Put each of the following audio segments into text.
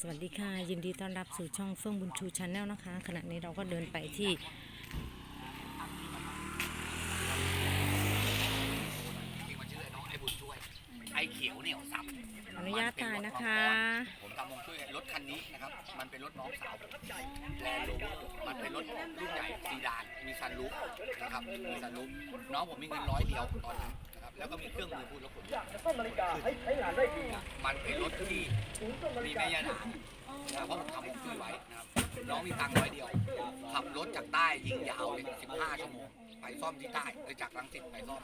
สวัสดีค่ะ ยินดีต้อนรับสู่ช่องเฟื่องบุญชูชาแนลนะคะ ขณะนี้เราก็เดินไปที่จริงมันชื่อน้องไอ้บุญช่วยไอ้เขียวเหนียวสับอนุญาตถ่ายนะคะ ผมทำมงช่วยรถคันนี้นะครับ มันเป็นรถน้องสาวผมแลนด์โรเวอร์มันเป็นรถรุ่นใหญ่ซีดาน มีซันรูฟนะครับ มีซันรูฟน้องผมมีเงินร้อยเดียวตอนนั้นนะครับ แล้วก็มีเครื่องมือพูดแล้วผมมันเป็นรถที่มีแม่ยานางนะครับเพราะผมทำมงช่วยไว้นะครับน้องมีตังค์ร้อยเดียวขับรถจากใต้ยิงยาวเลย15ชั่วโมงไปซ่อมที่ใต้เลยจากรังสิตไปซ่อม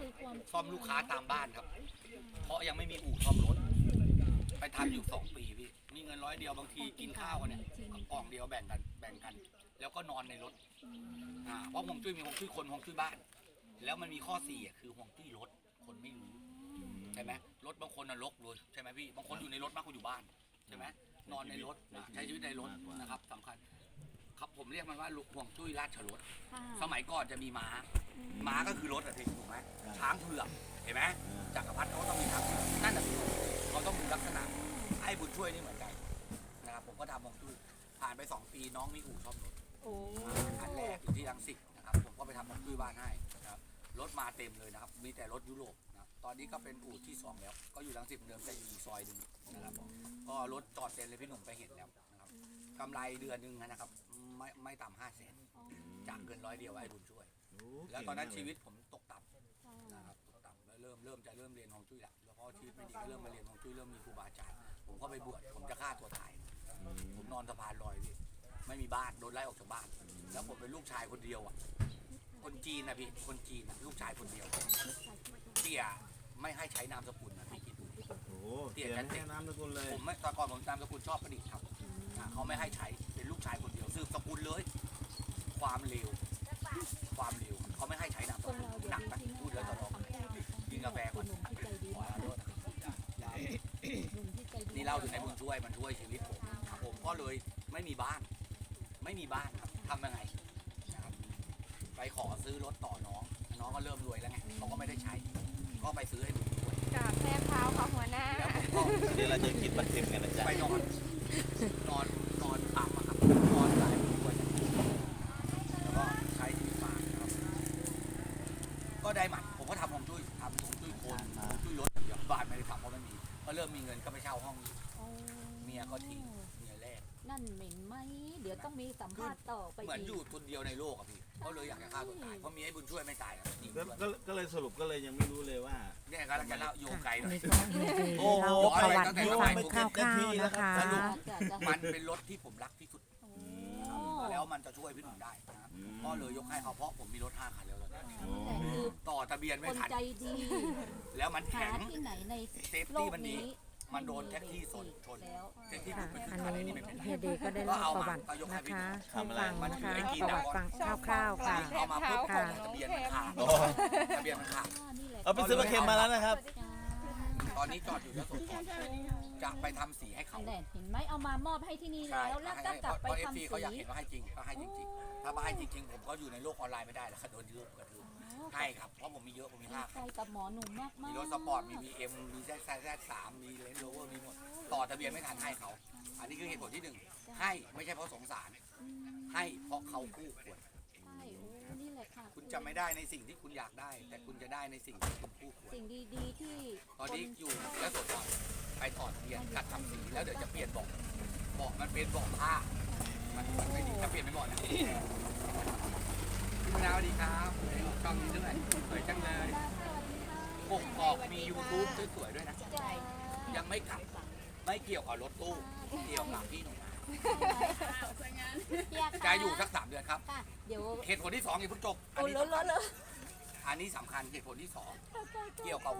ซ่อมลูกค้าตามบ้านครับ เพราะยังไม่มีอู่ซ่อมรถ ไปทำอยู่สองปีพี่มีเงินร้อยเดียวบางทีกินข้าวกันเนี่ยกล่องเดียวแบ่งกันแบ่งกัน แล้วก็นอนในรถอ่าเพราะห่วงจุ้ยมีห่วงจุ้ยคนห่วงจุ้ยบ้าน แล้วมันมีข้อเสี่อะคือห่วงจุ้ยรถ คนไม่รู้ใช่ไหมรถบางคนน่ะลกเลยใช่ไหมพี่บางคนอยู่ในรถมากกว่าอยู่บ้านใช่ไหมนอนในรถอะใช้ชีวิตในรถนะครับสำคัญ ครับผมเรียกมันว่าห่วงจุ้ยราชรถ สมัยก่อนจะมีม้า ม้าก็คือรถอะทีถูกไหมช้างเผือกเห็นไหมจักรพรรดิเขาต้องมีช้างเผือกนั่นแหะเขาต้องดูลักษณะไอ้บุญช่วยนี่เหมือนกันนะครับผมก็ทำมองจุ้ยผ่านไปสองปีน้องมีอู่ซ่อมรถโอ้ อันแรกอยู่ที่รังสิตนะครับผมก็ไปทำมองจุ้ยบ้านให้นะค รถมาเต็มเลยนะครับ มีแต่รถยุโรปนะตอนนี้ก็เป็นอู่ที่สองแล้ว ก็อยู่รังสิตเดิมแต่อยู่อีกซอยหนึ่งนะครับผมก็รถจอดเต็มเลยพี่หนุ่มไปเห็นแล้วนะครับกำไรเดือนหนึ่งนะครับ ไม่ไม่ต่ำห้าแสนจากเงินร้อยเดียวไอ้บุญช่วย แล้วตอนนั้นชีวิตผมตกต่ำนะครับตกต่ำแล้วเริ่มเริ่มจะเริ่มเรียนฮวงจุ้ยละแล้วพอชีวิตไม่ดีก็เริ่มมาเรียนฮวงจุ้ยเริ่มมีครูบาอาจารย์ผมก็ไปบวชผมจะฆ่าตัวตาย ผมนอนสะพานลอยพี่ไม่มีบ้านโดนไล่ออกจากบ้าน แล้วผมเป็นลูกชายคนเดียวอะ คนจีนนะพี่ คนจีนนะลูกชายคนเดียวเตี่ยไม่ให้ใช้นามสกุลนะพี่คิดดูโอ้โหเสียไม่แค่น้ำสกุลเลยผมไม่ตอนก่อนผมนามสกุลชอบประดิษฐ์ครับอ่าเขาไม่ให้ใช้เป็นลูกชายคนเดียวสืบสกุลเลย ความเร็ว ความเร็วเขาไม่ให้ใช้นามสกุลหนักนะพูดแล้วจะร้องกินกาแฟก่อนขอโทษนะครับนี่เล่าถึงในบุญช่วยมันช่วยชีวิตผมผมก็เลยไม่มีบ้าน ไม่มีบ้านครับทำยังไงนะครับ ไปขอซื้อรถต่อน้อง น้องก็เริ่มรวยแล้วไงเขาก็ไม่ได้ใช้ ก็ไปซื้อให้บุญช่วยกราบแทบเท้าค่ะหัวหน้า แล้วผมก็เดี๋ยวเราจะกินบัตรเต็มกันนะจ๊ะไปนอน นอนนอนปั๊มอะครับนอนหลายวันแล้วก็ใช้ชีวิตมาครับ ก็ได้หมัดผมก็ทำฮวงจุ้ยทำฮวงจุ้ยโคนฮวงจุ้ยรถอย่างเดียวบ้านไม่ได้ทำเพราะไม่มี ก็เริ่มมีเงินก็ไปเช่าห้องอยู่เมียก็ทิ้งเมียแรก นั่นเหม็นไหม เดี๋ยวต้องมีสัมภาษณ์ต่อไปเหมือนอีกอยู่คนเดียวในโลกอะพี่ก็เลยอยากจะฆ่าตัวตายเพราะมีไอ้บุญช่วยไม่ตายอะยิงก็ด้วยก็ก็เลยสรุปก็เลยยังไม่รู้เลยว่า เนี่ยก็จะเล่าโยงไกลหน่อันอยนี้ก็เฮียเดย์เล่าประวัติให้ฟังคร่าวๆนะคะจ้ะจ้ะมันเป็นรถที่ผมรักที่สุด โอ้แล้วมันจะช่วยพี่หนุ่มได้นะครับอืมก็เลยยกให้เขาเพราะผมมีรถห้าคันแล้วตอนนี้โอ้แต่คือต่อทะเบียนคไม่นทัน ใจดีแล้วมันหาแข็งที่ไหนในเซฟโลตี้กมันดี นี้ มันโดนแท็กซี่ชนชนแล้วแท็กซี่หค่ะลุดไปขึ้อันนคันนี้นี้ไม่เป็นไร เฮียเดย์ก็ได้เล่าประวัตินะคะให้ฟังนะคะประวัติฟังคร่าวๆค่ะ เอามาปุ๊บค่ะทะเบียนมันขาดโอ้ทะเบียนมันขาดอ่านี่แหละเอาไปซื้อมาเค็มมาแล้วนะครับจ้า ตอนนี้จอดอยู่แล้วสดจะไปทำสีให้เขาอันแรกเห็นไหมเอามามอบให้ที่นี่ใช่แล้วแล้วก็ให้กลับเพไปราะเอฟทำซีสีเขาอยากเห็นว่าให้จริงก็ให้จริงๆถ้าไม่ให้จริงๆผมก็อยู่ในโลกออนไลน์ไม่ได้แล้วค่ะโดนยืมกระทืบให้ครับเพราะผมมีเยอะผมมีดีห้าใจกับหมอหนุ่มมากๆมีรถสปอร์ต มี BM มีแซดแซดสามมีเลนโรเวอร์ มีหมด ต่อทะเบียนไม่ทันให้เขา อันนี้คือเหตุผลที่หนึ่ง ให้ไม่ใช่เพราะสงสารอืมให้เพราะเขาคู่ควรใช่โอ้นี่แหละค่ะคุณจะไม่ได้ในสิ่งที่คุณอยากได้ แต่คุณจะได้ในสิ่งที่คุณคู่ควรสิ่งดีๆที่ตอนนี้อยู่แล้วสดก่อนไปถอดทะเบียนกัดทำสีแล้วเดี๋ยวจะเปลี่ยนเบอกเบอกมันเป็นเบอกผ้ามันมันไม่ดีถ้าเปลี่ยนไม่เบอกนะพี่มะนาวดีครับช่องนี้ด้วยสวยจังเลยปกออกมียูทูบสวยๆด้วยนะใจยังไม่กลับไม่เกี่ยวกับรถตู้เกี่ยวกับพี่หนุ่ม จะอยู่สักสามเดือนครับ ค่ะ เดี๋ยวเหตุผลที่สองอย่าเพิ่งจบ อันโอ้นี้เลอะเลอะเลอะอันนี้สำคัญเหตุผลที่สองเกี่ยวกับ